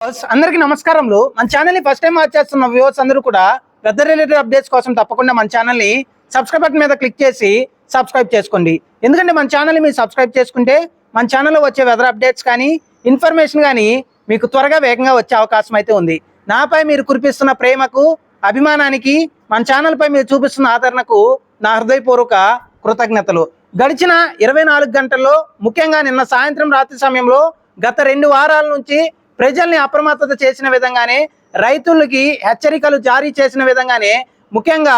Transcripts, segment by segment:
అందరికీ నమస్కారంలో మన ఛానల్ని ఫస్ట్ టైం వాచ్ చేస్తున్న వ్యూవర్స్ అందరూ కూడా వెదర్ రిలేటెడ్ అప్డేట్స్ కోసం తప్పకుండా మన ఛానల్ని సబ్స్క్రైబ్ బటన్ మీద క్లిక్ చేసి సబ్స్క్రైబ్ చేసుకోండి. ఎందుకంటే మన ఛానల్ని మీరు సబ్స్క్రైబ్ చేసుకుంటే మన ఛానల్లో వచ్చే వెదర్ అప్డేట్స్ కానీ ఇన్ఫర్మేషన్ కానీ మీకు త్వరగా వేగంగా వచ్చే అవకాశం అయితే ఉంది. నాపై మీరు కురిపిస్తున్న ప్రేమకు అభిమానానికి మన ఛానల్పై మీరు చూపిస్తున్న ఆదరణకు నా హృదయపూర్వక కృతజ్ఞతలు. గడిచిన ఇరవై నాలుగు గంటల్లో ముఖ్యంగా నిన్న సాయంత్రం రాత్రి సమయంలో గత రెండు వారాల నుంచి ప్రజల్ని అప్రమత్తత చేసిన విధంగానే రైతులకి హెచ్చరికలు జారీ చేసిన విధంగానే ముఖ్యంగా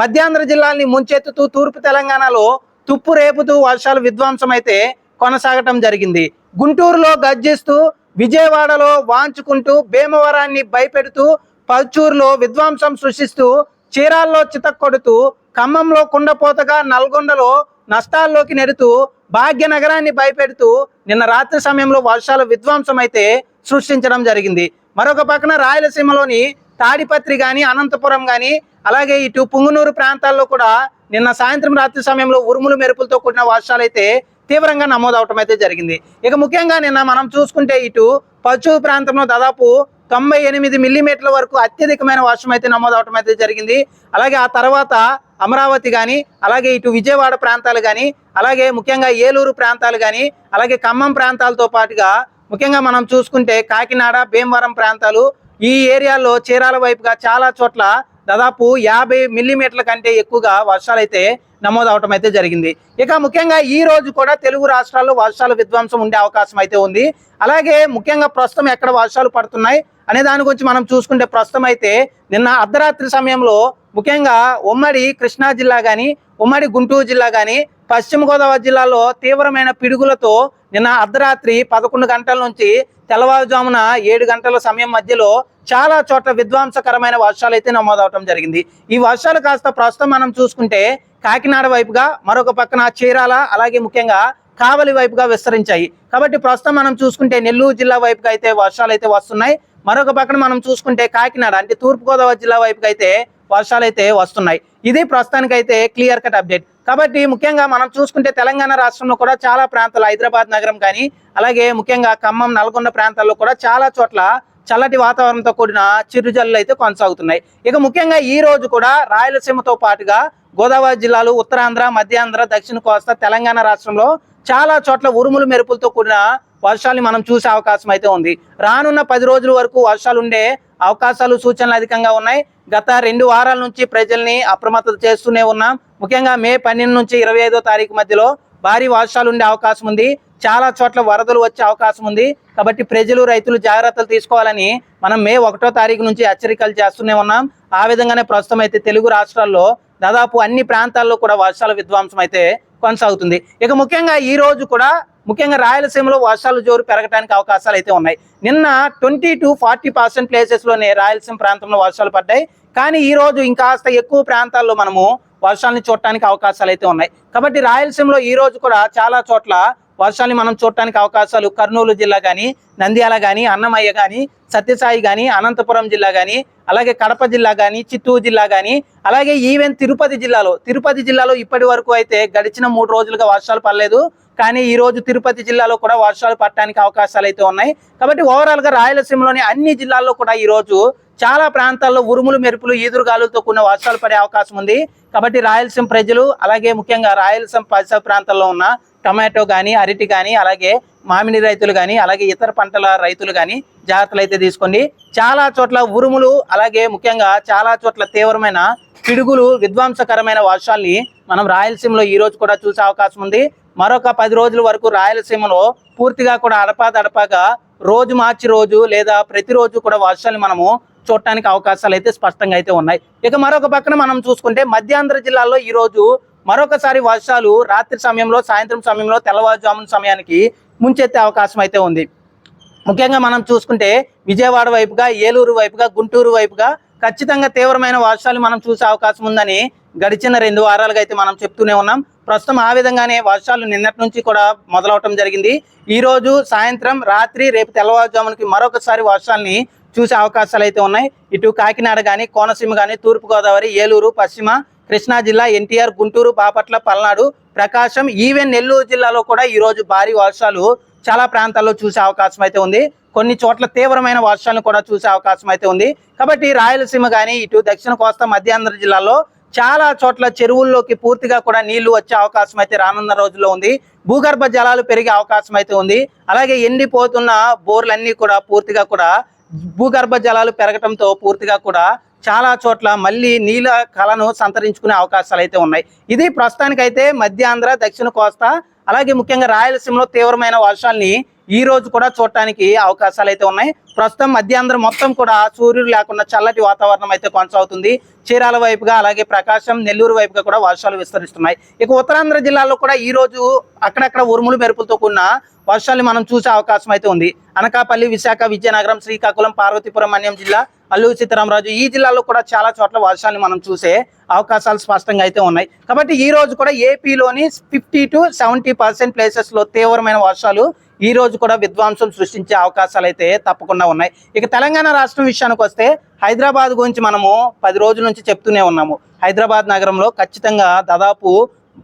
మధ్యాంధ్ర జిల్లాల్ని ముంచెత్తుతూ తూర్పు తెలంగాణలో తుప్పు రేపుతూ వర్షాలు విధ్వంసం అయితే కొనసాగటం జరిగింది. గుంటూరులో గర్జిస్తూ విజయవాడలో వాంచుకుంటూ భీమవరాన్ని భయపెడుతూ పల్చూరులో విధ్వంసం సృష్టిస్తూ చీరాల్లో చితక్కొడుతూ ఖమ్మంలో కుండపోతగా నల్గొండలో నష్టాల్లోకి నెడుతూ భాగ్యనగరాన్ని భయపెడుతూ నిన్న రాత్రి సమయంలో వర్షాలు విధ్వంసం అయితే సృష్టించడం జరిగింది. మరొక పక్కన రాయలసీమలోని తాడిపత్రి కానీ అనంతపురం కానీ అలాగే ఇటు పుంగునూరు ప్రాంతాల్లో కూడా నిన్న సాయంత్రం రాత్రి సమయంలో ఉరుములు మెరుపులతో కూడిన వర్షాలు అయితే తీవ్రంగా నమోదవటం అయితే జరిగింది. ఇక ముఖ్యంగా నిన్న మనం చూసుకుంటే ఇటు పచ్చు ప్రాంతంలో దాదాపు తొంభై ఎనిమిది మిల్లీమీటర్ల వరకు అత్యధికమైన వర్షం అయితే నమోదవటం అయితే జరిగింది. అలాగే ఆ తర్వాత అమరావతి కానీ అలాగే ఇటు విజయవాడ ప్రాంతాలు కానీ అలాగే ముఖ్యంగా ఏలూరు ప్రాంతాలు కానీ అలాగే ఖమ్మం ప్రాంతాలతో పాటుగా ముఖ్యంగా మనం చూసుకుంటే కాకినాడ భీమవరం ప్రాంతాలు ఈ ఏరియాలో చీరాల వైపుగా చాలా చోట్ల దాదాపు యాభై మిల్లీమీటర్ల కంటే ఎక్కువగా వర్షాలు అయితే నమోదవటం అయితే జరిగింది. ఇక ముఖ్యంగా ఈ రోజు కూడా తెలుగు రాష్ట్రాల్లో వర్షాలు విధ్వంసం ఉండే అవకాశం అయితే ఉంది. అలాగే ముఖ్యంగా ప్రస్తుతం ఎక్కడ వర్షాలు పడుతున్నాయి అనే దాని గురించి మనం చూసుకుంటే ప్రస్తుతం అయితే నిన్న అర్ధరాత్రి సమయంలో ముఖ్యంగా ఉమ్మడి కృష్ణా జిల్లా కానీ ఉమ్మడి గుంటూరు జిల్లా కానీ పశ్చిమ గోదావరి జిల్లాలో తీవ్రమైన పిడుగులతో నిన్న అర్ధరాత్రి పదకొండు గంటల నుంచి తెల్లవారుజామున ఏడు గంటల సమయం మధ్యలో చాలా చోట్ల విధ్వంసకరమైన వర్షాలు అయితే నమోదవటం జరిగింది. ఈ వర్షాలు కాస్త ప్రస్తుతం మనం చూసుకుంటే కాకినాడ వైపుగా మరొక పక్కన చీరాల అలాగే ముఖ్యంగా కావలి వైపుగా విస్తరించాయి. కాబట్టి ప్రస్తుతం మనం చూసుకుంటే నెల్లూరు జిల్లా వైపుగా అయితే వర్షాలు అయితే వస్తున్నాయి. మరొక పక్కన మనం చూసుకుంటే కాకినాడ అంటే తూర్పుగోదావరి జిల్లా వైపుగా అయితే వర్షాలు అయితే వస్తున్నాయి. ఇది ప్రస్తుతానికి అయితే క్లియర్ కట్ అప్డేట్ కాబట్టి ముఖ్యంగా మనం చూసుకుంటే తెలంగాణ రాష్ట్రంలో కూడా చాలా ప్రాంతాలు హైదరాబాద్ నగరం కానీ అలాగే ముఖ్యంగా ఖమ్మం నల్గొండ ప్రాంతాల్లో కూడా చాలా చోట్ల చల్లటి వాతావరణంతో కూడిన చిరుజల్లు అయితే కొనసాగుతున్నాయి. ఇక ముఖ్యంగా ఈ రోజు కూడా రాయలసీమతో పాటుగా గోదావరి జిల్లాలు ఉత్తరాంధ్ర మధ్యాంధ్ర దక్షిణ కోస్తా తెలంగాణ రాష్ట్రంలో చాలా చోట్ల ఉరుములు మెరుపులతో కూడిన వర్షాలు మనం చూసే అవకాశం అయితే ఉంది. రానున్న పది రోజుల వరకు వర్షాలు ఉండే అవకాశాలు సూచనలు అధికంగా ఉన్నాయి. గత రెండు వారాల నుంచి ప్రజల్ని అప్రమత్తత చేస్తూనే ఉన్నాం. ముఖ్యంగా మే పన్నెండు నుంచి ఇరవై ఐదో తారీఖు మధ్యలో భారీ వర్షాలు ఉండే అవకాశం ఉంది. చాలా చోట్ల వరదలు వచ్చే అవకాశం ఉంది. కాబట్టి ప్రజలు రైతులు జాగ్రత్తలు తీసుకోవాలని మనం మే ఒకటో తారీఖు నుంచి హెచ్చరికలు చేస్తూనే ఉన్నాం. ఆ విధంగానే ప్రస్తుతం అయితే తెలుగు రాష్ట్రాల్లో దాదాపు అన్ని ప్రాంతాల్లో కూడా వర్షాల విధ్వంసం అయితే కొనసాగుతుంది. ఇక ముఖ్యంగా ఈ రోజు కూడా ముఖ్యంగా రాయలసీమలో వర్షాలు జోరు పెరగడానికి అవకాశాలు అయితే ఉన్నాయి. నిన్న ట్వంటీ టు ఫార్టీ పర్సెంట్ ప్లేసెస్లోనే రాయలసీమ ప్రాంతంలో వర్షాలు పడ్డాయి. కానీ ఈ రోజు ఇంకాస్త ఎక్కువ ప్రాంతాల్లో మనము వర్షాలను చూడటానికి అవకాశాలు అయితే ఉన్నాయి. కాబట్టి రాయలసీమలో ఈ రోజు కూడా చాలా చోట్ల వర్షాన్ని మనం చూడటానికి అవకాశాలు కర్నూలు జిల్లా కానీ నంద్యాల కానీ అన్నమయ్య కానీ సత్యసాయి కానీ అనంతపురం జిల్లా కానీ అలాగే కడప జిల్లా కానీ చిత్తూరు జిల్లా కానీ అలాగే ఈవెన్ తిరుపతి జిల్లాలో తిరుపతి జిల్లాలో ఇప్పటి వరకు అయితే గడిచిన మూడు రోజులుగా వర్షాలు పడలేదు. కానీ ఈ రోజు తిరుపతి జిల్లాలో కూడా వర్షాలు పడటానికి అవకాశాలు అయితే ఉన్నాయి. కాబట్టి ఓవరాల్గా రాయలసీమలోని అన్ని జిల్లాల్లో కూడా ఈరోజు చాలా ప్రాంతాల్లో ఉరుములు మెరుపులు ఈదురుగాలులతో కూడిన వర్షాలు పడే అవకాశం ఉంది. కాబట్టి రాయలసీమ ప్రజలు అలాగే ముఖ్యంగా రాయలసీమ పరిసర ప్రాంతాల్లో ఉన్న టమాటో కానీ అరటి కానీ అలాగే మామిడి రైతులు కానీ అలాగే ఇతర పంటల రైతులు కానీ జాగ్రత్తలు అయితే తీసుకోండి. చాలా చోట్ల ఉరుములు అలాగే ముఖ్యంగా చాలా చోట్ల తీవ్రమైన పిడుగులు విధ్వంసకరమైన వర్షాల్ని మనం రాయలసీమలో ఈ రోజు కూడా చూసే అవకాశం ఉంది. మరొక పది రోజుల వరకు రాయలసీమలో పూర్తిగా కూడా అడపాదడపాగా రోజు మార్చి రోజు లేదా ప్రతిరోజు కూడా వర్షాలు మనము చూడటానికి అవకాశాలు అయితే స్పష్టంగా అయితే ఉన్నాయి. ఇక మరొక పక్కన మనం చూసుకుంటే మధ్యాంధ్ర జిల్లాలో ఈ రోజు మరొకసారి వర్షాలు రాత్రి సమయంలో సాయంత్రం సమయంలో తెల్లవారుజామున సమయానికి ముంచెత్తే అవకాశం అయితే ఉంది. ముఖ్యంగా మనం చూసుకుంటే విజయవాడ వైపుగా ఏలూరు వైపుగా గుంటూరు వైపుగా ఖచ్చితంగా తీవ్రమైన వర్షాలు మనం చూసే అవకాశం ఉందని గడిచిన రెండు వారాలుగా అయితే మనం చెప్తూనే ఉన్నాం. ప్రస్తుతం ఆ విధంగానే వర్షాలు నిన్నటి నుంచి కూడా మొదలవటం జరిగింది. ఈరోజు సాయంత్రం రాత్రి రేపు తెల్లవారుజామునకి మరొకసారి వర్షాలని చూసే అవకాశాలు అయితే ఉన్నాయి. ఇటు కాకినాడ కానీ కోనసీమ కానీ తూర్పుగోదావరి ఏలూరు పశ్చిమ కృష్ణా జిల్లా ఎన్టీఆర్ గుంటూరు బాపట్ల పల్నాడు ప్రకాశం ఈవెన్ నెల్లూరు జిల్లాలో కూడా ఈరోజు భారీ వర్షాలు చాలా ప్రాంతాల్లో చూసే అవకాశం అయితే ఉంది. కొన్ని చోట్ల తీవ్రమైన వర్షాలను కూడా చూసే అవకాశం అయితే ఉంది. కాబట్టి రాయలసీమ కానీ ఇటు దక్షిణ కోస్తా మధ్యాంధ్ర జిల్లాలో చాలా చోట్ల చెరువుల్లోకి పూర్తిగా కూడా నీళ్ళు వచ్చే అవకాశం అయితే రానున్న రోజుల్లో ఉంది. భూగర్భ జలాలు పెరిగే అవకాశం అయితే ఉంది. అలాగే ఎండిపోతున్న బోర్లన్నీ కూడా పూర్తిగా కూడా భూగర్భ జలాలు పెరగటంతో పూర్తిగా కూడా చాలా చోట్ల మళ్ళీ నీళ్ళ కళను సంతరించుకునే అవకాశాలు అయితే ఉన్నాయి. ఇది ప్రస్తుతానికైతే మధ్యాంధ్ర దక్షిణ కోస్తా అలాగే ముఖ్యంగా రాయలసీమలో తీవ్రమైన వర్షాల్ని ఈ రోజు కూడా చూడటానికి అవకాశాలు అయితే ఉన్నాయి. ప్రస్తుతం మధ్యాంధ్ర మొత్తం కూడా సూర్యుడు లేకుండా చల్లటి వాతావరణం అయితే కొనసాగుతుంది. చీరాల వైపుగా అలాగే ప్రకాశం నెల్లూరు వైపుగా కూడా వర్షాలు విస్తరిస్తున్నాయి. ఇక ఉత్తరాంధ్ర జిల్లాలో కూడా ఈ రోజు అక్కడక్కడ ఉరుములు మెరుపులతో కూడిన వర్షాలు మనం చూసే అవకాశం అయితే ఉంది. అనకాపల్లి విశాఖ విజయనగరం శ్రీకాకుళం పార్వతీపురం అన్యం జిల్లా అల్లూరు సీతారామరాజు ఈ జిల్లాలో కూడా చాలా చోట్ల వర్షాన్ని మనం చూసే అవకాశాలు స్పష్టంగా అయితే ఉన్నాయి. కాబట్టి ఈ రోజు కూడా ఏపీలోని ఫిఫ్టీ టు సెవెంటీ పర్సెంట్ ప్లేసెస్లో తీవ్రమైన వర్షాలు ఈ రోజు కూడా విధ్వంసం సృష్టించే అవకాశాలు అయితే తప్పకుండా ఉన్నాయి. ఇక తెలంగాణ రాష్ట్రం విషయానికి వస్తే హైదరాబాద్ గురించి మనము పది రోజుల నుంచి చెప్తూనే ఉన్నాము. హైదరాబాద్ నగరంలో ఖచ్చితంగా దాదాపు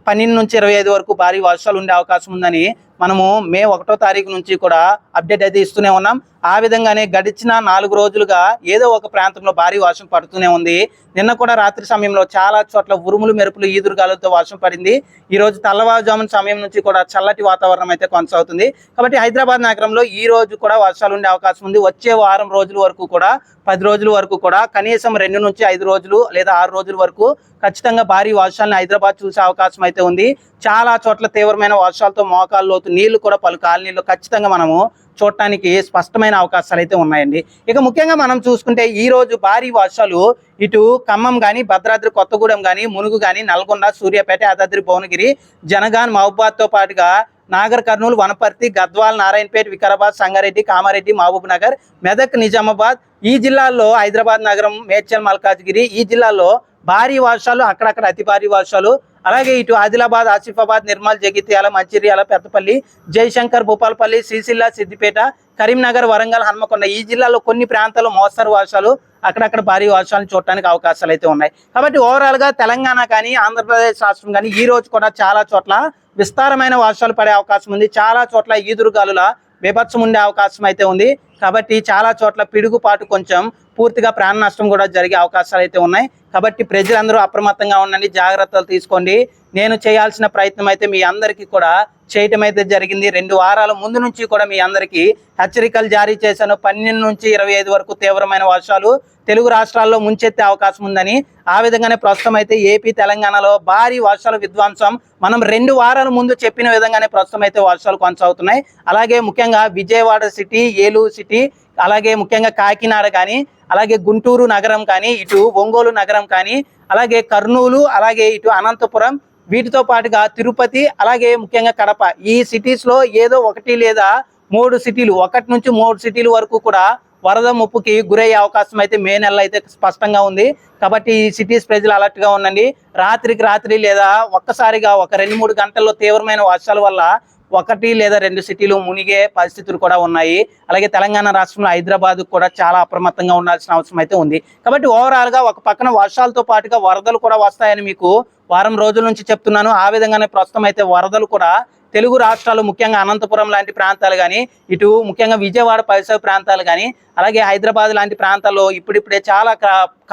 పన్నెండు నుంచి ఇరవై ఐదు వరకు భారీ వర్షాలు ఉండే అవకాశం ఉందని మనము మే ఒకటో తారీఖు నుంచి కూడా అప్డేట్ అయితే ఇస్తూనే ఉన్నాం. ఆ విధంగానే గడిచిన నాలుగు రోజులుగా ఏదో ఒక ప్రాంతంలో భారీ వర్షం పడుతూనే ఉంది. నిన్న కూడా రాత్రి సమయంలో చాలా చోట్ల ఉరుములు మెరుపులు ఈదురుగాలతో వర్షం పడింది. ఈ రోజు తెల్లవారుజామున సమయం నుంచి కూడా చల్లటి వాతావరణం అయితే కొనసాగుతుంది. కాబట్టి హైదరాబాద్ నగరంలో ఈ రోజు కూడా వర్షాలు ఉండే అవకాశం ఉంది. వచ్చే వారం రోజుల వరకు కూడా పది రోజుల వరకు కూడా కనీసం రెండు నుంచి ఐదు రోజులు లేదా ఆరు రోజుల వరకు ఖచ్చితంగా భారీ వర్షాలను హైదరాబాద్ చూసే అవకాశం అయితే ఉంది. చాలా చోట్ల తీవ్రమైన వర్షాలతో మోకాలు నీళ్ళు కూడా పలు కాలనీలు ఖచ్చితంగా మనము చూడటానికి స్పష్టమైన అవకాశాలు అయితే ఉన్నాయండి. ఇక ముఖ్యంగా మనం చూసుకుంటే ఈ రోజు భారీ వర్షాలు ఇటు ఖమ్మం కానీ భద్రాద్రి కొత్తగూడెం కానీ మునుగు కానీ నల్గొండ సూర్యాపేట యాదాద్రి భువనగిరి జనగాన్ మహబూబాద్తో పాటుగా నాగర్ కర్నూలు వనపర్తి గద్వాల్ నారాయణపేట వికారాబాద్ సంగారెడ్డి కామారెడ్డి మహబూబ్ నగర్ మెదక్ నిజామాబాద్ ఈ జిల్లాల్లో హైదరాబాద్ నగరం మేడ్చల్ మల్కాజ్గిరి ఈ జిల్లాల్లో భారీ వర్షాలు అక్కడక్కడ అతి భారీ వర్షాలు అలాగే ఇటు ఆదిలాబాద్ ఆసిఫాబాద్ నిర్మల్ జగిత్యాల మంచిర్యాల పెద్దపల్లి జయశంకర్ భూపాలపల్లి శ్రీశిల్ల సిద్దిపేట కరీంనగర్ వరంగల్ హన్మకొండ ఈ జిల్లాలో కొన్ని ప్రాంతాల్లో మోస్తరు వర్షాలు అక్కడక్కడ భారీ వర్షాలు చూడటానికి అవకాశాలు అయితే ఉన్నాయి. కాబట్టి ఓవరాల్గా తెలంగాణ కానీ ఆంధ్రప్రదేశ్ రాష్ట్రం కానీ ఈ రోజు కూడా చాలా చోట్ల విస్తారమైన వర్షాలు పడే అవకాశం ఉంది. చాలా చోట్ల ఈదురుగాలుల బీభత్సం ఉండే అవకాశం అయితే ఉంది. కాబట్టి చాలా చోట్ల పిడుగుపాటు కొంచెం పూర్తిగా ప్రాణ నష్టం కూడా జరిగే అవకాశాలు అయితే ఉన్నాయి. కాబట్టి ప్రజలందరూ అప్రమత్తంగా ఉండండి జాగ్రత్తలు తీసుకోండి. నేను చేయాల్సిన ప్రయత్నం అయితే మీ అందరికీ కూడా చేయటం అయితే జరిగింది. రెండు వారాల ముందు నుంచి కూడా మీ అందరికీ హెచ్చరికలు జారీ చేశాను. పన్నెండు నుంచి ఇరవై ఐదు వరకు తీవ్రమైన వర్షాలు తెలుగు రాష్ట్రాల్లో ముంచెత్తే అవకాశం ఉందని ఆ విధంగానే ప్రస్తుతం అయితే ఏపీ తెలంగాణలో భారీ వర్షాల విధ్వంసం. మనం రెండు వారాల ముందు చెప్పిన విధంగానే ప్రస్తుతం అయితే వర్షాలు కొనసాగుతున్నాయి. అలాగే ముఖ్యంగా విజయవాడ సిటీ ఏలూరు సిటీ అలాగే ముఖ్యంగా కాకినాడ కానీ అలాగే గుంటూరు నగరం కానీ ఇటు ఒంగోలు నగరం కానీ అలాగే కర్నూలు అలాగే ఇటు అనంతపురం వీటితో పాటుగా తిరుపతి అలాగే ముఖ్యంగా కడప. ఈ సిటీస్లో ఏదో ఒకటి లేదా మూడు సిటీలు ఒకటి నుంచి మూడు సిటీలు వరకు కూడా వరద ముప్పుకి గురయ్యే అవకాశం అయితే మే నెలలో అయితే స్పష్టంగా ఉంది. కాబట్టి ఈ సిటీస్ ప్రజలు అలర్ట్గా ఉండండి. రాత్రికి రాత్రి లేదా ఒక్కసారిగా ఒక రెండు మూడు గంటల్లో తీవ్రమైన వర్షాల వల్ల ఒకటి లేదా రెండు సిటీలు మునిగే పరిస్థితులు కూడా ఉన్నాయి. అలాగే తెలంగాణ రాష్ట్రంలో హైదరాబాద్ కూడా చాలా అప్రమత్తంగా ఉండాల్సిన అవసరం అయితే ఉంది. కాబట్టి ఓవరాల్గా ఒక పక్కన వర్షాలతో పాటుగా వరదలు కూడా వస్తాయని మీకు వారం రోజుల నుంచి చెప్తున్నాను. ఆ విధంగానే ప్రస్తుతం అయితే వరదలు కూడా తెలుగు రాష్ట్రాలు ముఖ్యంగా అనంతపురం లాంటి ప్రాంతాలు కానీ ఇటు ముఖ్యంగా విజయవాడ పరిసర ప్రాంతాలు కానీ అలాగే హైదరాబాద్ లాంటి ప్రాంతాల్లో ఇప్పుడిప్పుడే చాలా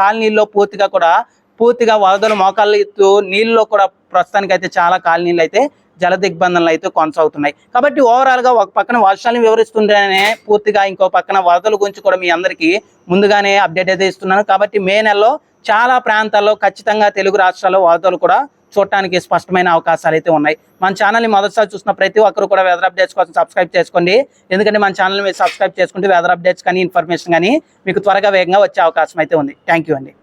కాలనీల్లో పూర్తిగా కూడా పూర్తిగా వరదలు మోకాళ్ళు నీళ్ళలో కూడా ప్రస్తుతానికి అయితే చాలా కాలనీలు అయితే జల దిగ్బంధనలు అయితే కొనసాగుతున్నాయి. కాబట్టి ఓవరాల్గా ఒక పక్కన వర్షాలను వివరిస్తుంటేనే పూర్తిగా ఇంకో పక్కన వరదల గురించి కూడా మీ అందరికీ ముందుగానే అప్డేట్ అయితే ఇస్తున్నాను. కాబట్టి మే నెలలో చాలా ప్రాంతాల్లో ఖచ్చితంగా తెలుగు రాష్ట్రాల్లో వరదలు కూడా చూడటానికి స్పష్టమైన అవకాశాలు అయితే ఉన్నాయి. మన ఛానల్ని మొదటిసారి చూసిన ప్రతి ఒక్కరు కూడా వెదర్ అప్డేట్స్ కోసం సబ్స్క్రైబ్ చేసుకోండి. ఎందుకంటే మన ఛానల్ మీరు సబ్స్క్రైబ్ చేసుకుంటే వెదర్ అప్డేట్స్ కానీ ఇన్ఫర్మేషన్ కానీ మీకు త్వరగా వేగంగా వచ్చే అవకాశం అయితే ఉంది. థ్యాంక్ యూ అండి.